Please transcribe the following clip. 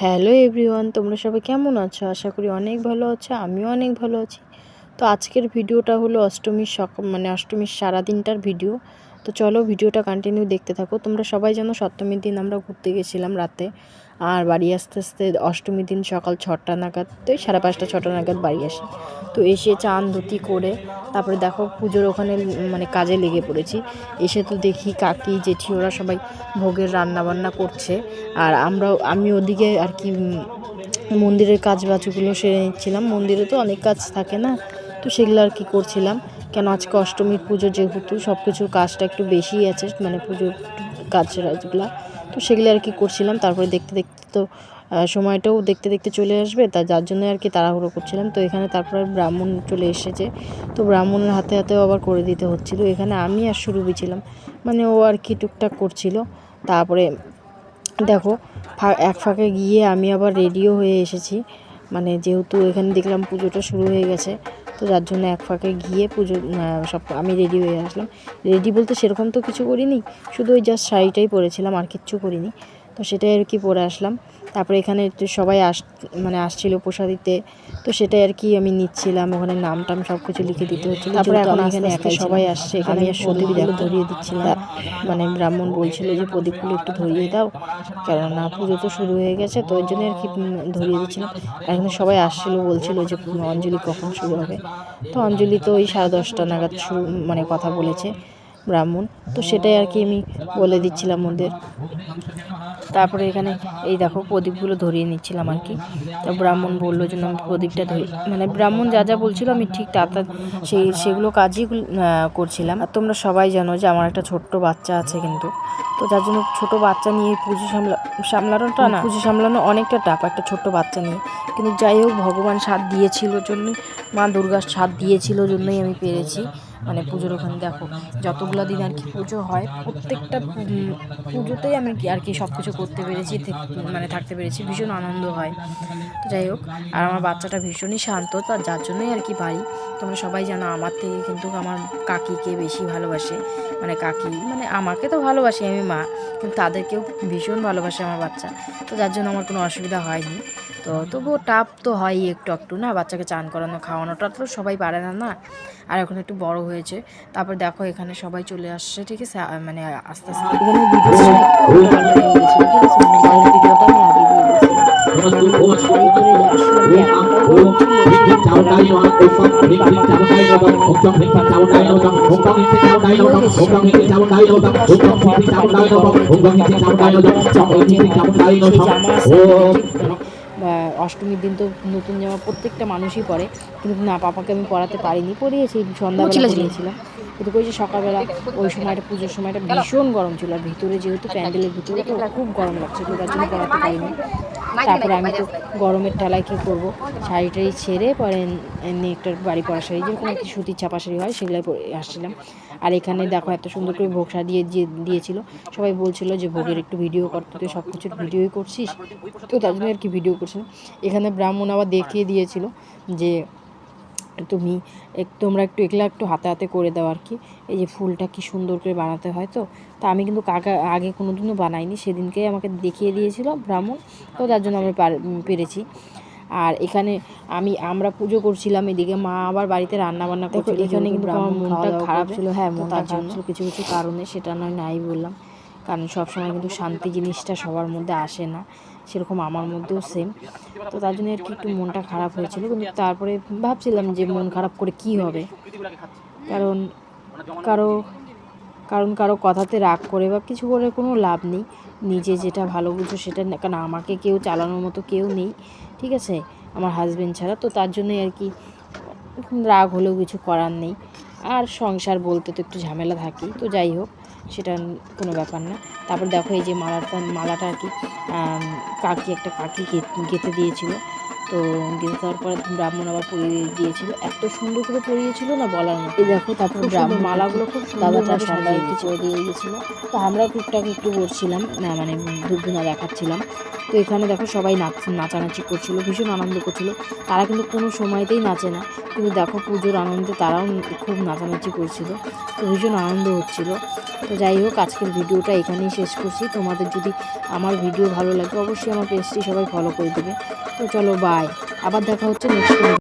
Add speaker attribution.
Speaker 1: Hello everyone তোমরা সবাই কেমন আছো? আশা করি অনেক ভালো আছো, আমিও অনেক ভালো আছি। তো আজকের ভিডিওটা হলো অষ্টমীর সক মানে অষ্টমীর সারা দিনটার ভিডিও। তো চলো ভিডিওটা কন্টিনিউ দেখতে থাকো। তোমরা সবাই জানো সপ্তমীর দিন আমরা ঘুরতে গেছিলাম রাতে। আর বাড়ি আসতে আসতে অষ্টমীর দিন সকাল ছটা নাগাদ সাড়ে পাঁচটা, ছটা নাগাদ বাড়ি আসি। তো এসে চান ধুতি করে, তারপরে দেখো পুজোর ওখানে মানে কাজে লেগে পড়েছি। এসে তো দেখি কাকি, জেঠি ওরা সবাই ভোগের রান্না বান্না করছে। আর আমরাও আমি ওদিকে আর কি মন্দিরের কাজ বাজগুলো সেরে নিচ্ছিলাম। মন্দিরে তো অনেক কাজ থাকে না? তো সেগুলো আর কি করছিলাম। কেন আজকে অষ্টমীর পুজো যেহেতু সব কিছুর কাজটা একটু বেশিই আছে মানে পুজোর কাজ রাজগুলো তো সেগুলো আর কি করছিলাম, তারপরে দেখতে দেখতে তো সময়টাও দেখতে দেখতে চলে আসবে, তা যার জন্য আর কি তাড়াহুড়ো করছিলাম। তো এখানে তারপরে ব্রাহ্মণ চলে এসেছে, তো ব্রাহ্মণের হাতে হাতেও আবার করে দিতে হচ্ছিল। এখানে আমি আর সুরভি ছিলাম মানে ও আর কি টুকটাক করছিল। তারপরে দেখো এক ফাঁকে গিয়ে আমি আবার রেডিও হয়ে এসেছি মানে যেহেতু এখানে দেখলাম পুজোটা শুরু হয়ে গেছে তো যার জন্য এক ফাঁকে গিয়ে পুজো সব আমি রেডি হয়ে আসলাম। রেডি বলতে সেরকম তো কিছু করিনি, শুধু ওই জাস্ট শাড়িটাই পরেছিলাম, আর কিচ্ছু করিনি। তো সেটাই আর কি পরে আসলাম। তারপরে এখানে একটু সবাই আস মানে আসছিল প্রসাদ দিতে তো সেটাই আর কি আমি নিচ্ছিলাম ওখানে নাম টাম সব কিছু লিখে দিতে হচ্ছিল। তারপরে এখন এখানে একা সবাই আসছে এখানে আর প্রদীপ দেখো ধরিয়ে দিচ্ছিলাম মানে ব্রাহ্মণ বলছিল যে প্রদীপগুলো একটু ধরিয়ে দাও। কেননা পুজো তো শুরু হয়ে গেছে তো ওই জন্য আর কি ধরিয়ে দিচ্ছিলাম। আর এখানে সবাই আসছিল বলছিল যে অঞ্জলি কখন শুরু হবে? তো অঞ্জলি তো ওই সাড়ে দশটা নাগাদ শুরু মানে কথা বলেছে। ব্রাহ্মণ। তো সেটাই আর কি আমি বলে দিচ্ছিলাম ওদের। তারপরে এখানে এই দেখো প্রদীপগুলো ধরিয়ে নিচ্ছিলাম আর কি। তো ব্রাহ্মণ বলল যে আমি প্রদীপটা ধরি মানে ব্রাহ্মণ যা যা বলছিল আমি ঠিক তা তা সেই সেগুলো কাজই করছিলাম। আর তোমরা সবাই জানো যে, আমার একটা ছোট্ট বাচ্চা আছে কিন্তু। তো যার জন্য ছোটো বাচ্চা নিয়ে পুজো সামলা, সামলানোটা না, পুজো সামলানো অনেকটা টাপ একটা ছোট্ট বাচ্চা নিয়ে। কিন্তু যাই হোক, ভগবান সাথ দিয়েছিল জন্যই, মা দুর্গার সাথ দিয়েছিল জন্যই আমি পেরেছি। মানে পুজোর ওখানে দেখো, যতগুলো দিন আর কি পুজো হয়, প্রত্যেকটা পুজোতেই আমি কি আর কি সব কিছু করতে পেরেছি মানে থাকতে পেরেছি, ভীষণ আনন্দ হয়। তো যাই হোক, আর আমার বাচ্চাটা ভীষণই শান্ত, তো যার জন্যই আর কি পারি তোমরা সবাই জানো, আমার থেকে কিন্তু আমার কাকিকে বেশি ভালোবাসে। মানে কাকি মানে আমাকে তো ভালোবাসি, আমি মা, কিন্তু তাদেরকেও ভীষণ ভালোবাসে আমার বাচ্চা। তো যার জন্য আমার কোনো অসুবিধা হয়নি। তো তবুও টাপ তো হয়ই একটু একটু না, বাচ্চাকে চান করানো খাওয়ানোটা তো সবাই পারে না না? আর এখন একটু বড় হয়েছে। তারপর দেখো এখানে সবাই চলে আসছে ঠিক আছে? মানে আস্তে আস্তে। এখানে অষ্টমীর দিন তো নতুন জামা প্রত্যেকটা মানুষই পরে। কিন্তু না পাপাকে আমি পড়াতে পারিনি পড়িয়েছি সন্ধ্যাবেলা পড়িয়েছিলাম কিন্তু ওই যে সকালবেলা ওই সময়টা পুজোর সময়টা ভীষণ গরম ছিল। আর ভিতরে যেহেতু প্যান্ডেলের ভিতরে তো খুব গরম লাগছে। তো তার জন্য পড়াতে পারিনি। তারপরে আমি তো গরমের ঠেলায় কী করব? শাড়িটাই ছেড়ে পরে এমনি একটা বাড়ি পরা শাড়ি যেরকম একটি সুতির চাপা শাড়ি হয় সেগুলাই পরে আসছিলাম। আর এখানে দেখো এত সুন্দর করে ভোগ দিয়ে দিয়ে দিয়েছিল সবাই বলছিল যে ভোগের একটু ভিডিও করতে তুই সব কিছুর ভিডিওই করছিস তো তার জন্য আর কি ভিডিও করছিলাম। এখানে ব্রাহ্মণ আবার দেখিয়ে দিয়েছিল যে তুমি এক তোমরা একটু একলা একটু হাতে হাতে করে দাও আর কি। এই যে ফুলটা কি সুন্দর করে বানাতে হয় তো? তা আমি কিন্তু কাকা আগে কোনো দিনও বানাইনি সেদিনকেই আমাকে দেখিয়ে দিয়েছিল ব্রাহ্মণ তো তার জন্য আমি পার- পেরেছি। আর এখানে আমি আমরা পুজো করছিলাম এদিকে মা আবার বাড়িতে রান্না বান্না করছিল এখানে কিন্তু আমার মনটা খারাপ ছিল। হ্যাঁ মনটা খারাপ ছিল কিছু কিছু কারণে সেটা নয় নাই বললাম। কারণ সবসময় কিন্তু শান্তি জিনিসটা সবার মধ্যে আসে না। সেরকম আমার মধ্যেও সেম তো তার জন্য আর কি একটু মনটা খারাপ হয়েছিল। কিন্তু তারপরে ভাবছিলাম যে মন খারাপ করে কি হবে? কারণ কারও কারণ কারও কথাতে রাগ করে বা কিছু করে কোনো লাভ নেই। নিজে যেটা ভালো বুঝো সেটা কারণ আমাকে কেউ চালানোর মতো কেউ নেই। ঠিক আছে? আমার হাজব্যান্ড ছাড়া। তো তার জন্যই আর কি রাগ হলেও কিছু করার নেই। আর সংসার বলতে তো একটু ঝামেলা থাকেই। তো যাই হোক। সেটা কোনো ব্যাপার না। তারপর দেখো এই যে মালাটা মালাটা আর কি কাকি, একটা কাকি গেঁথে দিয়েছিল। তো গেঁথে দেওয়ার পরে ব্রাহ্মণ আবার পরিয়ে দিয়েছিল। এত সুন্দর করে পরিয়েছিল না বলার মতো। এই দেখো তারপর ব্রাহ্মণ মালাগুলো খুব দাদাটা সন্ধ্যায় একটু করে দিয়ে গেছিল তো আমরাও টুকটাক একটু করছিলাম না মানে ধূপধুনা দেখাচ্ছিলাম। তো এখানে দেখো সবাই নাচ নাচানাচি করছিল ভীষণ আনন্দ করছিল। তারা কিন্তু কোনো সময়তেই নাচে না। কিন্তু দেখো পুজোর আনন্দে তারাও খুব নাচানাচি করছিল। তো ভীষণ আনন্দ হচ্ছিল। তো যাই হোক আজকের ভিডিওটা এখানেই শেষ করছি। তোমাদের যদি আমার ভিডিও ভালো লাগে অবশ্যই আমার পেজটি সবাই ফলো করে দেবে। তো চলো বাই। আবার দেখা হচ্ছে নেক্সট